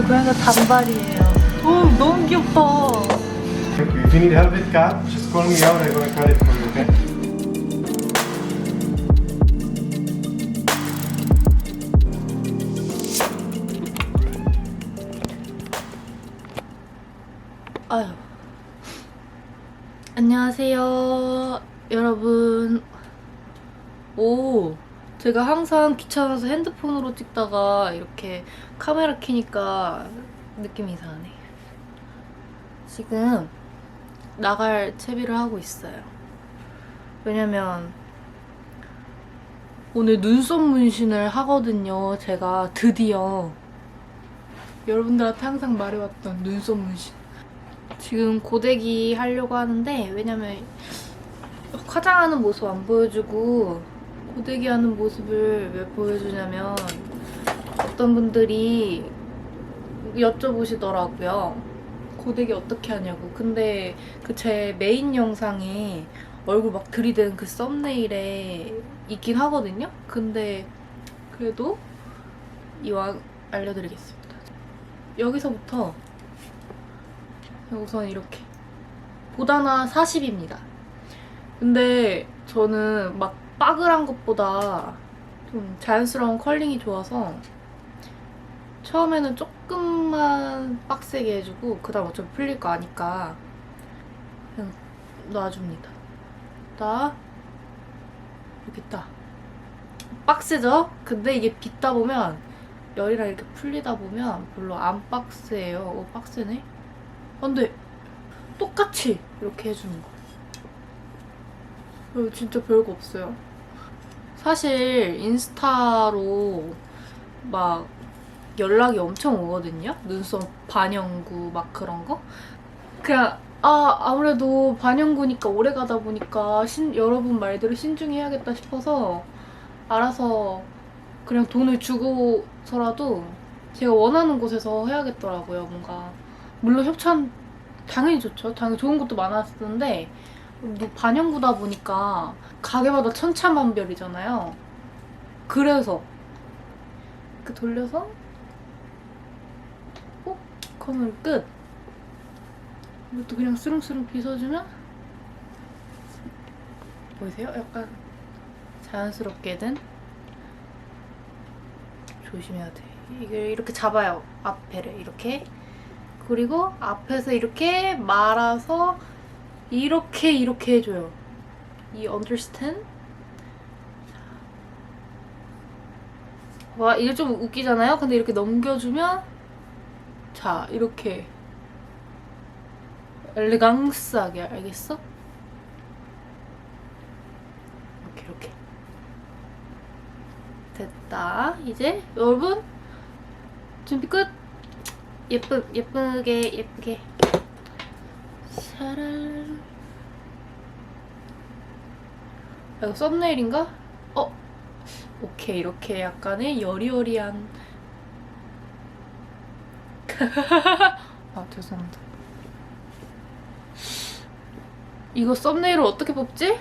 그 고양이가 단발이에요. 오, 너무 귀엽다. If you need help with cat, just call me out. I'm gonna cut it for you. Okay? 아유. 안녕하세요, 여러분. 오, 제가 항상 귀찮아서 핸드폰으로 찍다가 이렇게 카메라 켜니까 느낌이 이상하네. 지금 나갈 채비를 하고 있어요. 왜냐면 오늘 눈썹 문신을 하거든요. 제가 드디어 여러분들한테 항상 말해왔던 눈썹 문신. 지금 고데기 하려고 하는데 왜냐면 화장하는 모습 안 보여주고 고데기 하는 모습을 왜 보여주냐면 어떤 분들이 여쭤보시더라고요. 고데기 어떻게 하냐고. 근데 그 제 메인 영상에 얼굴 막 들이대는 그 썸네일에 있긴 하거든요. 근데 그래도 이왕 알려드리겠습니다. 여기서부터 우선 이렇게 보다나 40입니다. 근데 저는 막 빠글한 것보다 좀 자연스러운 컬링이 좋아서 처음에는 조금만 빡세게 해주고 그 다음 어차피 풀릴 거 아니까 그냥 놔줍니다. 딱 이렇게 딱 빡세죠? 근데 이게 빗다 보면 열이랑 이렇게 풀리다 보면 별로 안 빡세요. 오 빡세네. 근데 똑같이 이렇게 해주는 거. 이거 진짜 별거 없어요. 사실 인스타로 막 연락이 엄청 오거든요. 눈썹 반영구 막 그런 거. 그냥 아 아무래도 반영구니까 오래 가다 보니까 신, 여러분 말대로 신중히 해야겠다 싶어서 알아서 그냥 돈을 주고서라도 제가 원하는 곳에서 해야겠더라고요. 뭔가 물론 협찬 당연히 좋죠. 당연히 좋은 것도 많았는데 뭐 반영구다 보니까 가게마다 천차만별이잖아요. 그래서 그 돌려서 어? 그러면 끝. 이것도 그냥 스릉스릉 빗어주면 보이세요? 약간 자연스럽게든 조심해야 돼. 이걸 이렇게 잡아요. 앞에를 이렇게. 그리고 앞에서 이렇게 말아서 이렇게 이렇게 해줘요. 이 understand? 와 이게 좀 웃기잖아요. 근데 이렇게 넘겨주면 자 이렇게 엘레강스하게 알겠어? 이렇게 이렇게 됐다. 이제 여러분 준비 끝. 예쁘 예쁘게 예쁘게. 샤랄. 아, 이거 썸네일인가? 어. 오케이 이렇게 약간의 여리여리한. 아 죄송합니다. 이거 썸네일을 어떻게 뽑지?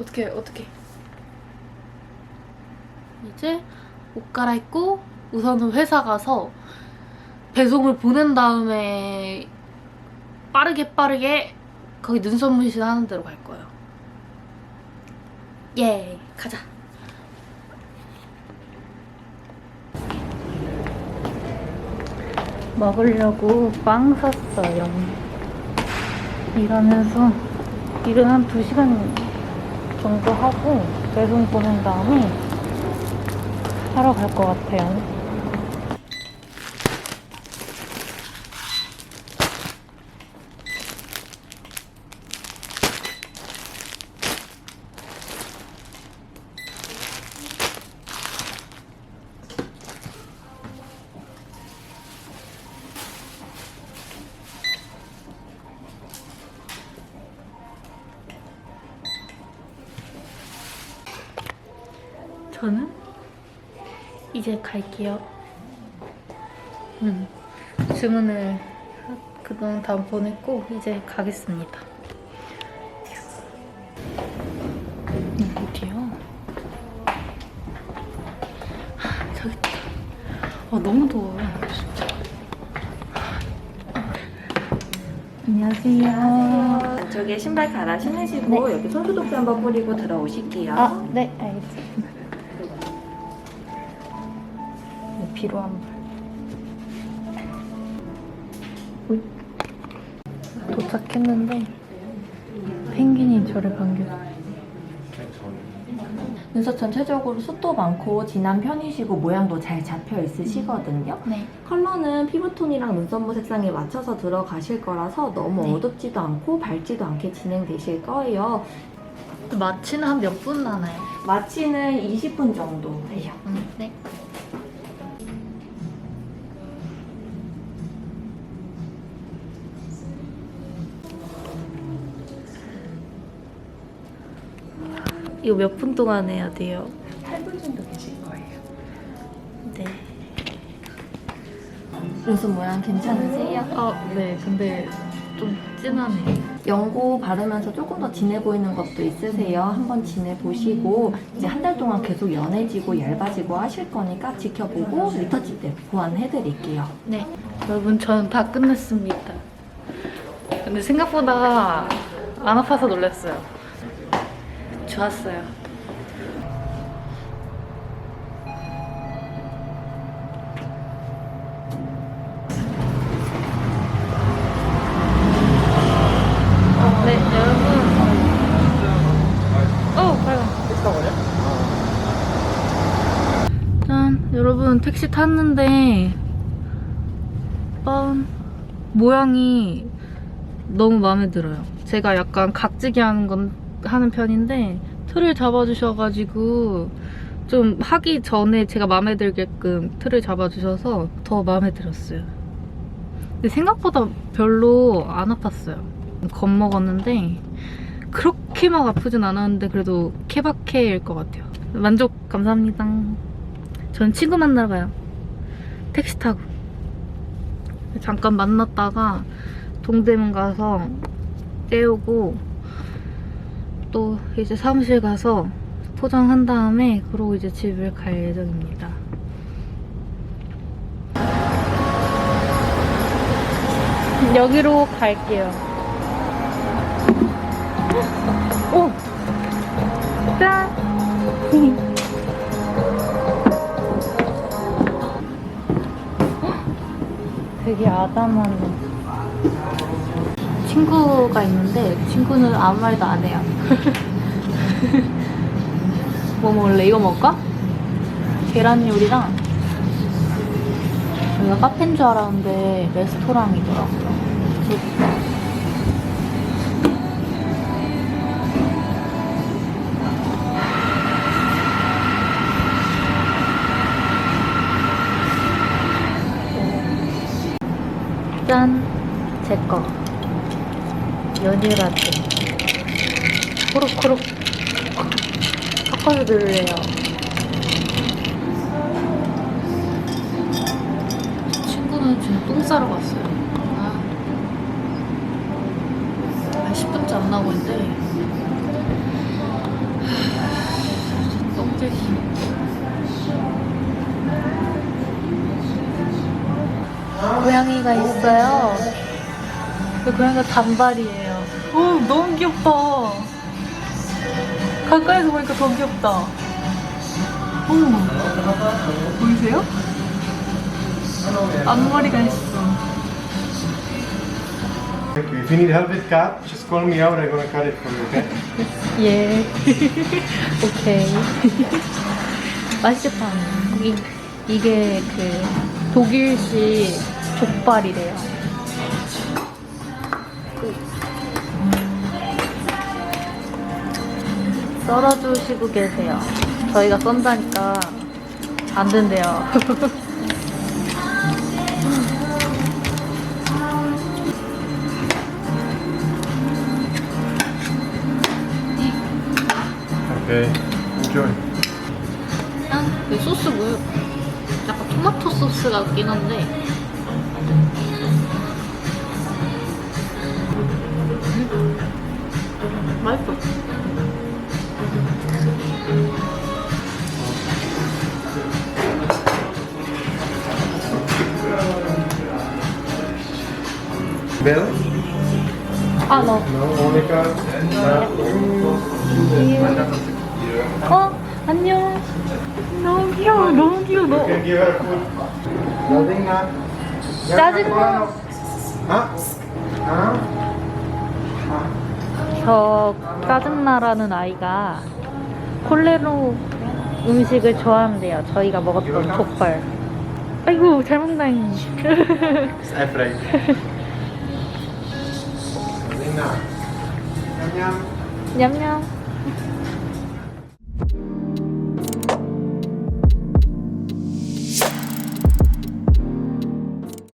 어떻게 어떻게? 이제 옷 갈아입고 우선은 회사 가서 배송을 보낸 다음에 빠르게 빠르게 거기 눈썹 문신 하는 데로 갈 거예요. 예, 가자. 먹으려고 빵 샀어요. 일하면서 일은 한 2시간 정도 하고 배송 보낸 다음에 하러 갈 것 같아요. 저는 이제 갈게요. 음, 주문을 그동안 다 보냈고 이제 가겠습니다. 음, 어디요? 아, 저기 있다. 아 너무 더워요. 진짜. 안녕하세요. 안쪽에 신발 갈아 신으시고 여기 손소독제 한번 뿌리고 들어오실게요. 아, 네, 알겠습니다. 말. อุ๊이. 도착했는데 펭귄이 저를 반겨. 눈썹 전체적으로 숱도 많고 진한 편이시고 모양도 잘 잡혀 있으시거든요. 네. 컬러는 피부톤이랑 눈썹모 색상에 맞춰서 들어가실 거라서 너무 네. 어둡지도 않고 밝지도 않게 진행되실 거예요. 마취는 한 몇 분 나나요? 마취는 20분 정도 해요. 음, 네. 이거 몇 분 동안 해야 돼요? 8분 정도 계실 거예요. 네. 눈썹 모양 괜찮으세요? 아, 네. 근데 좀 진하네. 연고 바르면서 조금 더 진해 보이는 것도 있으세요. 한번 진해 보시고 이제 한 달 동안 계속 연해지고 얇아지고 하실 거니까 지켜보고 리터치 때 보완해 드릴게요. 네. 여러분, 저는 다 끝냈습니다. 근데 생각보다 안 아파서 놀랐어요. 좋았어요. 네. 어, 택시 탔는데 뻔 모양이 너무 마음에 들어요. 제가 약간 각지게 하는 건 하는 편인데 틀을 잡아주셔가지고 좀 하기 전에 제가 마음에 들게끔 틀을 잡아주셔서 더 마음에 들었어요. 근데 생각보다 별로 안 아팠어요. 겁먹었는데 그렇게 막 아프진 않았는데 그래도 케바케일 것 같아요. 만족 감사합니다. 전 친구 만나러 가요. 택시 타고. 잠깐 만났다가 동대문 가서 떼우고 또 이제 사무실 가서 포장한 다음에 그러고 이제 집을 갈 예정입니다. 여기로 갈게요. 오! 짠! 되게 아담하네. 친구가 있는데 친구는 아무 말도 안 해요. 뭐 먹을래? 이거 먹을까? 계란 요리랑 여기가 카페인 줄 알았는데 레스토랑이더라고요. 짠! 제 거. 연유 라떼. 섞어서 들을래요. 친구는 지금 똥 싸러 갔어요. 아. 한 10분째 안 나오고 있는데. 하, 똥들기. 고양이가 있어요. 그 고양이가 단발이에요. 오, 너무 귀엽다. 가까이서 보니까 더 귀엽다. 어머, 보이세요? 앞머리가 있어. Thank you. If you need help with cut, just call me out. I'm gonna cut it for you, okay? 예. 오케이. 맛있겠다. 이, 이게 그 독일식 족발이래요. 썰어주시고 계세요. 저희가 썬다니까 안 된대요. Okay. Enjoy. 이 소스 뭐예요? 약간 토마토 소스 같긴 한데 음. 맛있어. Bill? 아, 너. No, Monica. 어, 안녕. 너무 귀여워, 너무 귀여워. You 너. can give her food. Nothing, huh? 짜증나. Huh? Huh? 저 짜증나라는 아이가 콜레로 음식을 좋아한대요. 저희가 먹었던 족발. 아이고, 잘 먹다니. It's nào? Nhâm nhâm nhâm nhâm